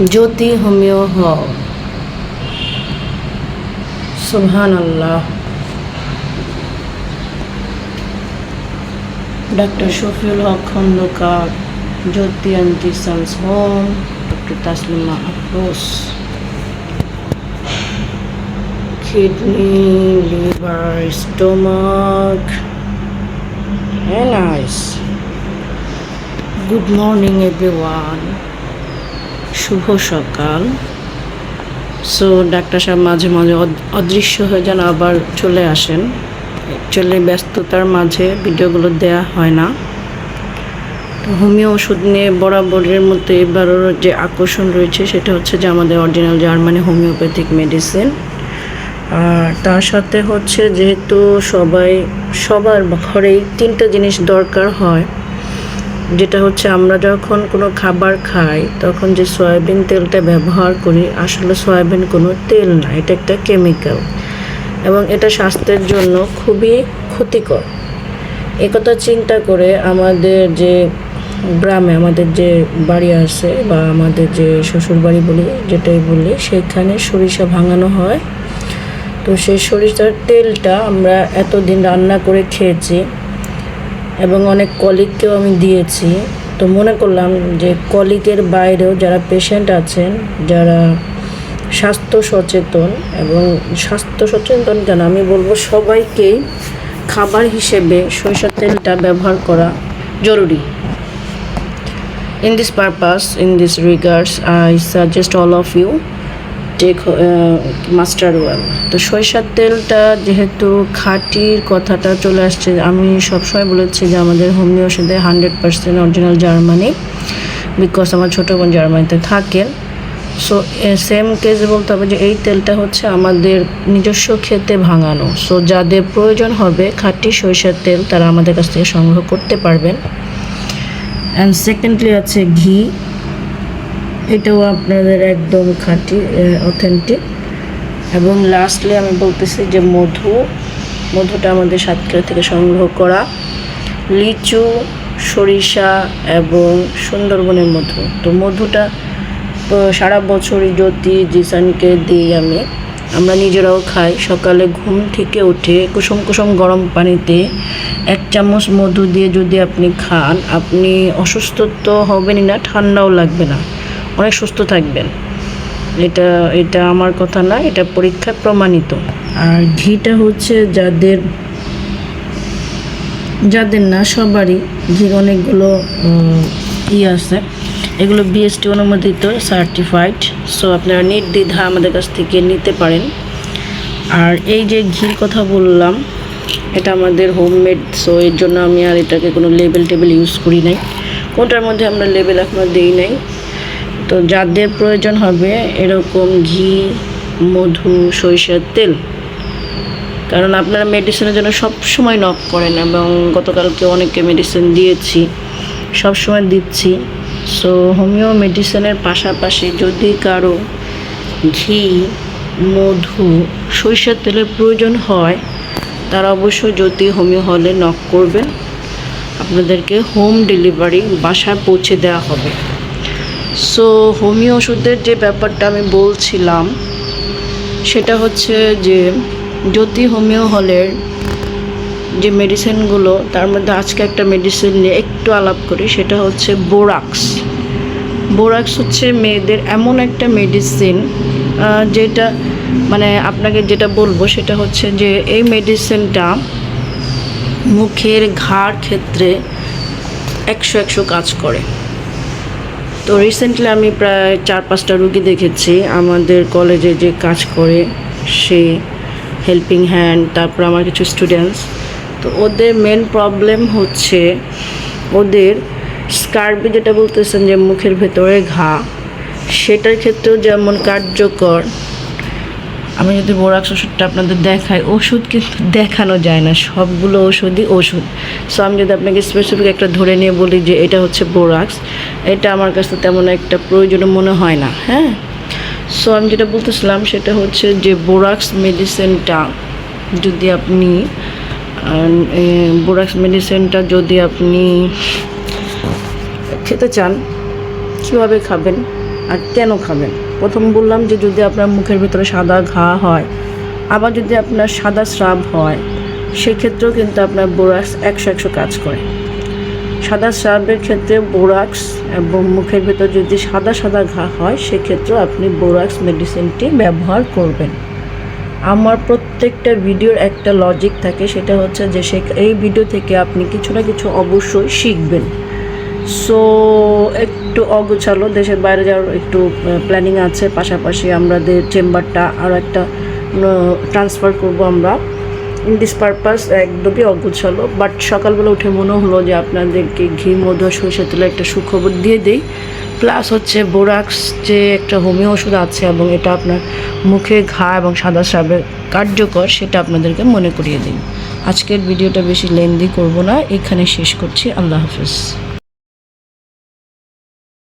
ज्योति homeo हो। सुबहान अल्लाह doctor शफील हक खंदकार ज्योति अंति सन्स home doctor Taslima Afroz kidney, liver, stomach alias good morning, everyone. শুভ সকাল। সো ডাক্তার সাহেব মাঝে মাঝে অদ- অদৃশ্য হয়ে যেন আবার চলে আসেন। অ্যাকচুয়ালি ব্যস্ততার মাঝে ভিডিওগুলো দেয়া হয় না। তো হোমিও ওষুধ নিয়ে বরাবরের মতো এবারও যে আকর্ষণ রয়েছে, সেটা হচ্ছে যে আমাদের অরিজিনাল জার্মানি হোমিওপ্যাথিক মেডিসিন। আর তার সাথে হচ্ছে যেহেতু সবাই, সবার ঘরেই তিনটা জিনিস দরকার হয় যেটা হচ্ছে আমরা যখন কোনো খাবার খাই, তখন যে সয়াবিন তেলটা ব্যবহার করি, আসলে সয়াবিন কোনো তেল না, এটা একটা কেমিক্যাল এবং এটা স্বাস্থ্যের জন্য খুবই ক্ষতিকর। একথা চিন্তা করে আমাদের যে গ্রামে, আমাদের যে বাড়ি আছে বা আমাদের যে শ্বশুর বাড়ি বলি, যেটাই বলি, সেখানে সরিষা ভাঙানো হয়। তো সেই সরিষার তেলটা আমরা এতদিন রান্না করে খেয়েছি এবং অনেক কলিগকেও আমি দিয়েছি। তো মনে করলাম যে কলিগের বাইরেও যারা পেশেন্ট আছেন, যারা স্বাস্থ্য সচেতন এবং স্বাস্থ্য সচেতন কেন আমি বলব সবাইকেই খাবার হিসেবে সরিষার তেলটা ব্যবহার করা জরুরি। In this purpose, in this regards, i suggest all of you take mustard oil. তো সরিষার তেলটা যেহেতু খাঁটির কথাটা চলে আসছে, আমি সবসময় বলেছি যে আমাদের হোমিও ওষুধে hundred percent original Germany, because আমার ছোটো বোন জার্মানিতে থাকেন সো সেম কেসে বলতে হবে যে এই তেলটা হচ্ছে আমাদের নিজস্ব খেতে ভাঙানো। সো যাদের প্রয়োজন হবে খাঁটি সরিষার তেল, তারা আমাদের কাছ থেকে সংগ্রহ করতে পারবেন। অ্যান্ড সেকেন্ডলি আছে ঘি। এটাও আপনাদের একদম খাঁটি অথেন্টিক এবং লাস্টলি আমি বলতেছি যে মধু, মধুটা আমাদের সাতক্ষীরা থেকে সংগ্রহ করা। লিচু, সরিষা এবং সুন্দরবনের মধু। তো মধুটা সারা বছরই জ্যোতি জিসানকে দিই আমি, আমরা নিজেরাও খাই। সকালে ঘুম থেকে উঠে কুসুম কুসুম গরম পানিতে এক চামচ মধু দিয়ে যদি আপনি খান, আপনি অসুস্থ তো হবেনই না, ঠান্ডাও লাগবে না। অনেক সুস্থ থাকবেন। এটা এটা আমার কথা না, এটা পরীক্ষায় প্রমাণিত। আর ঘিটা হচ্ছে যাদের যাদের না, সবারই ঘির অনেকগুলো ই আছে। এগুলো বিএসটি অনুমোদিত সার্টিফাইড সো আপনারা নির্দ্বিধা আমাদের কাছ থেকে নিতে পারেন। আর এই যে ঘির কথা বললাম, এটা আমাদের হোমমেড সো এর জন্য আমি আর এটাকে কোনো লেবেল টেবিল ইউজ করি নাই। কোনটার মধ্যে আমরা লেবেল এখনও দিই নাই? তো যাদের প্রয়োজন হবে এরকম ঘি, মধু, সরিষার তেল। কারণ আপনারা মেডিসিনের জন্য সব সময় নক করেন এবং গতকালকে অনেকে মেডিসিন দিয়েছি সব সময় দিচ্ছি। সো হোমিও মেডিসিনের পাশাপাশি যদি কারও ঘি, মধু, সরিষার তেলের প্রয়োজন হয়, তারা অবশ্যই যদি হোমিও হলে নক করবেন। আপনাদেরকে হোম ডেলিভারি বাসায় পৌঁছে দেওয়া হবে। সো হোমিও ওষুধের যে ব্যাপারটা আমি বলছিলাম, সেটা হচ্ছে যে জ্যোতি হোমিও হলের যে মেডিসিনগুলো, তার মধ্যে আজকে একটা মেডিসিন নিয়ে একটু আলাপ করি, সেটা হচ্ছে বোরাক্স। বোরাক্স হচ্ছে মেয়েদের এমন একটা মেডিসিন যেটা মানে আপনাকে যেটা বলব, সেটা হচ্ছে যে এই মেডিসিনটা মুখের ঘাড় ক্ষেত্রে একশো একশো কাজ করে। তো রিসেন্টলি আমি প্রায় চার পাঁচটা রুগী দেখেছি। আমাদের কলেজে যে কাজ করে, সে হেল্পিং হ্যান্ড তারপর আমার কিছু স্টুডেন্টস তো ওদের মেন প্রবলেম হচ্ছে ওদের স্কার্পি যেটা বলতেছেন যে মুখের ভেতরে ঘা, সেটার ক্ষেত্রেও যেমন কার্যকর আমি যদি বোরাক্স ওষুধটা আপনাদের দেখাই ওষুধ কিন্তু দেখানো যায় না, সবগুলো ওষুধই ওষুধ। সো আমি যদি আপনাকে স্পেসিফিক একটা ধরে নিয়ে বলি যে এটা হচ্ছে বোরাক্স, এটা আমার কাছে তেমন একটা প্রয়োজনীয় মনে হয় না হ্যাঁ? সো আমি যেটা বলতেছিলাম সেটা হচ্ছে যে বোরাক্স মেডিসিনটা যদি আপনি বোরাক্স মেডিসিনটা যদি আপনি খেতে চান, কীভাবে খাবেন আর কেন খাবেন? প্রথম বললাম যে যদি আপনার মুখের ভিতরে সাদা ঘা হয়, আবার যদি আপনার সাদা স্রাব হয়, সেক্ষেত্রেও কিন্তু আপনার বোরাক্স একশো একশো কাজ করে। সাদা স্রাবের ক্ষেত্রে বোরাক্স এবং মুখের ভেতর যদি সাদা সাদা ঘা হয়, সেক্ষেত্রেও আপনি বোরাক্স মেডিসিনটি ব্যবহার করবেন। আমার প্রত্যেকটা ভিডিওর একটা লজিক থাকে, সেটা হচ্ছে যে সে এই ভিডিও থেকে আপনি কিছু না কিছু অবশ্যই শিখবেন। সো একটু অগোছালো, দেশের বাইরে যাওয়ার একটু প্ল্যানিং আছে। পাশাপাশি আমাদের চেম্বারটা আরও একটা ট্রান্সফার করব আমরা। ইন দিস পারপাস একদমই অগোছালো বাট সকালবেলা উঠে মনে হলো যে আপনাদেরকে ঘি, মধু আর সরষের তেলে একটা সুখবর দিয়ে দিই। প্লাস হচ্ছে বোরাক্স যে একটা হোমিও ওষুধ আছে এবং এটা আপনার মুখে ঘা এবং সাদা স্রাবের কার্যকর, সেটা আপনাদেরকে মনে করিয়ে দিন আজকের ভিডিওটা বেশি লেন্দি করব না, এখানে শেষ করছি। আল্লাহ হাফিজ।